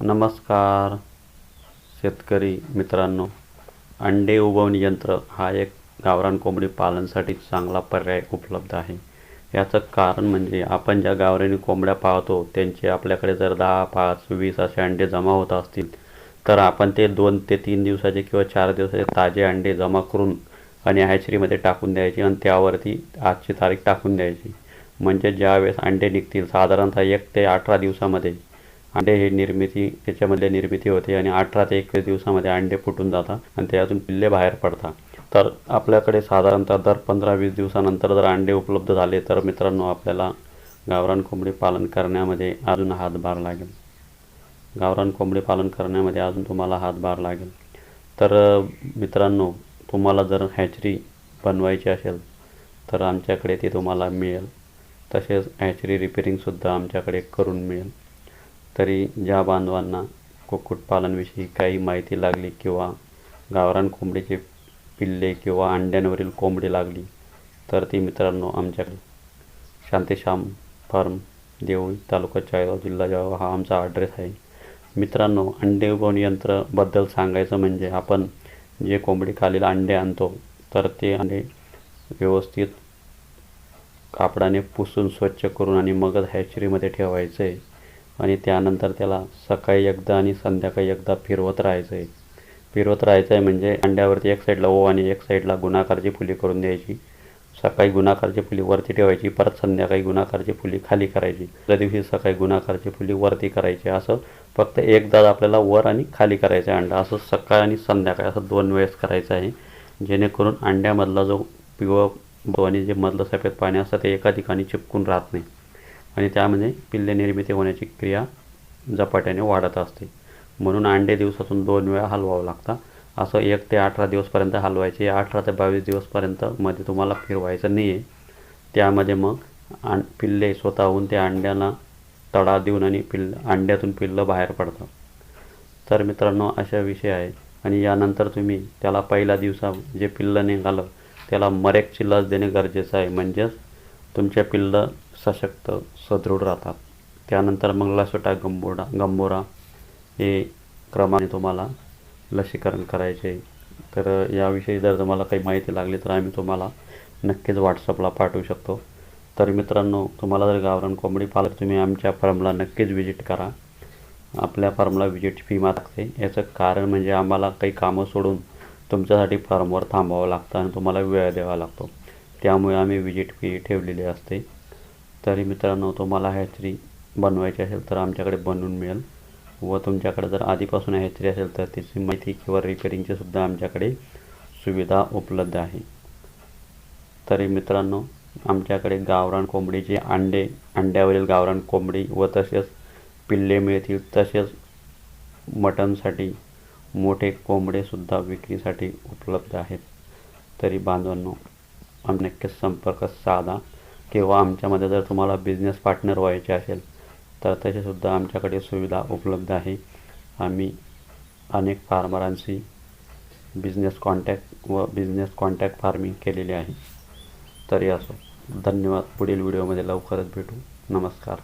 नमस्कार शेतकरी मित्रांनो. अंडे उबवणी यंत्र हा एक गावरान कोंबडी पालनसाठी चांगला पर्याय उपलब्ध आहे. याचं कारण म्हणजे आपण ज्या गावरानी कोंबड्या पाळतो त्यांचे आपल्याकडे जर दहा पाच वीस असे अंडे जमा होत असतील तर आपण ते दोन ते तीन दिवसाचे किंवा चार दिवसाचे ताजे अंडे जमा करून आणि हॅचरीमध्ये टाकून द्यायचे आणि त्यावरती आजची तारीख टाकून द्यायची. म्हणजे ज्यावेळेस अंडे निघतील साधारणतः एक ते अठरा दिवसामध्ये अंडे ही निर्मिती त्याच्यामध्ये निर्मिती होते आणि अठरा ते एकवीस दिवसामध्ये अंडे फुटून जातात आणि त्यातून पिल्ले बाहेर पडतात. तर आपल्याकडे साधारणतः दर पंधरा वीस दिवसानंतर जर अंडे उपलब्ध झाले तर मित्रांनो आपल्याला गावरान कोंबडी पालन करण्यामध्ये अजून हातभार लागेल. गावरान कोंबडी पालन करण्यामध्ये अजून तुम्हाला हातभार लागेल. तर मित्रांनो तुम्हाला जर हॅचरी बनवायची असेल तर आमच्याकडे ती तुम्हाला मिळेल. तसेच हॅचरी रिपेरिंगसुद्धा आमच्याकडे करून मिळेल. तरी ज्या बांधवांना कुक्कुटपालनविषयी काही माहिती लागली किंवा गावरान कोंबडीचे पिल्ले किंवा अंड्यांवरील कोंबडी लागली तर ती मित्रांनो आमच्याकडे शांतीश्याम फार्म देऊळ तालुका चाळीसगाव जिल्हा जळगाव हा आमचा ॲड्रेस आहे. मित्रांनो अंडे उगवण यंत्राबद्दल सांगायचं म्हणजे आपण जे कोंबडी खालील अंडे आणतो तर ते अंडे व्यवस्थित कापडाने पुसून स्वच्छ करून आणि मगच हॅचरीमध्ये ठेवायचं. आहे आणि त्यानंतर त्याला सकाळी एकदा आणि संध्याकाळी एकदा फिरवत राहायचं आहे फिरवत राहायचं आहे म्हणजे अंड्यावरती एक साईडला ओ आणि एक साईडला गुणाकारची फुली करून द्यायची. सकाळी गुणाकारची फुली वरती ठेवायची परत संध्याकाळी गुणाकारची फुली खाली करायची. दुसऱ्या दिवशी सकाळी गुणाकारची फुली वरती करायची. असं फक्त एकदा आपल्याला वर आणि खाली करायचं आहे अंडा. असं सकाळ आणि संध्याकाळी असं दोन वेळेस करायचं आहे. जेणेकरून अंड्यामधला जो पिवळ आणि जे मधलं सफेद पाणी असतं ते एका ठिकाणी चिपकून राहत नाही. आणि त्यामध्ये पिल्ले निर्मिती होण्याची क्रिया झपाट्याने वाढत असते. म्हणून अंडे दिवसातून दोन वेळा हलवावं लागतं. असं एक ते अठरा दिवसपर्यंत हलवायचे. अठरा ते बावीस दिवसपर्यंत मध्ये तुम्हाला फिरवायचं नाही आहे त्यामध्ये मग आण पिल्ले स्वतःहून त्या अंड्याला तडा देऊन आणि पिल्ल अंड्यातून पिल्लं बाहेर पडतात. तर मित्रांनो अशा विषय आहे आणि यानंतर तुम्ही त्याला पहिल्या दिवसा जे पिल्लं निघालं त्याला मरेकची लस देणे गरजेचं आहे. म्हणजेच तुमच्या पिल्लं सशक्त सदृढ राहतात. त्यानंतर मग गंबोडा गंबोरा हे क्रमाने तुम्हाला लसीकरण करायचे. तर याविषयी जर तुम्हाला काही माहिती लागली तर आम्ही तुम्हाला नक्कीच व्हॉट्सअपला पाठवू शकतो. तर मित्रांनो तुम्हाला जर गावरान कोंबडी पालक तुम्ही आमच्या फॉर्मला नक्कीच व्हिजिट करा. आपल्या फॉर्मला व्हिजिट फी मागते याचं कारण म्हणजे आम्हाला काही कामं सोडून तुमच्यासाठी फॉर्मवर थांबावं लागतं आणि तुम्हाला वेळ द्यावा लागतो. त्यामुळे आम्ही व्हिजिट फी ठेवलेली असते. तरी मित्रांनो तुम्हाला हॅचरी बनवायची असेल तर आमच्याकडे बनवून मिळेल. व तुमच्याकडे जर आधीपासून हॅचरी असेल तर त्याची माहिती किंवा रिपेरिंगची सुद्धा आमच्याकडे सुविधा उपलब्ध आहे. तरी मित्रांनो आमच्याकडे गावरान कोंबडीचे अंडे अंड्यावरील गावरान कोंबडी व तसेच पिल्ले मिळतील. तसेच मटनसाठी मोठे कोंबडेसुद्धा विक्रीसाठी उपलब्ध आहेत. तरी बांधवांनो आम नक्कीच संपर्क साधा. किंवा आमच्यामध्ये जर तुम्हाला बिझनेस पार्टनर व्हायचे असेल तर तसेसुद्धा आमच्याकडे सुविधा उपलब्ध आहे. आम्ही अनेक फार्मरांशी बिझनेस कॉन्टॅक्ट व बिझनेस कॉन्टॅक्ट फार्मिंग केलेली आहे. तरी असो. धन्यवाद. पुढील व्हिडिओमध्ये लवकरच भेटू. नमस्कार.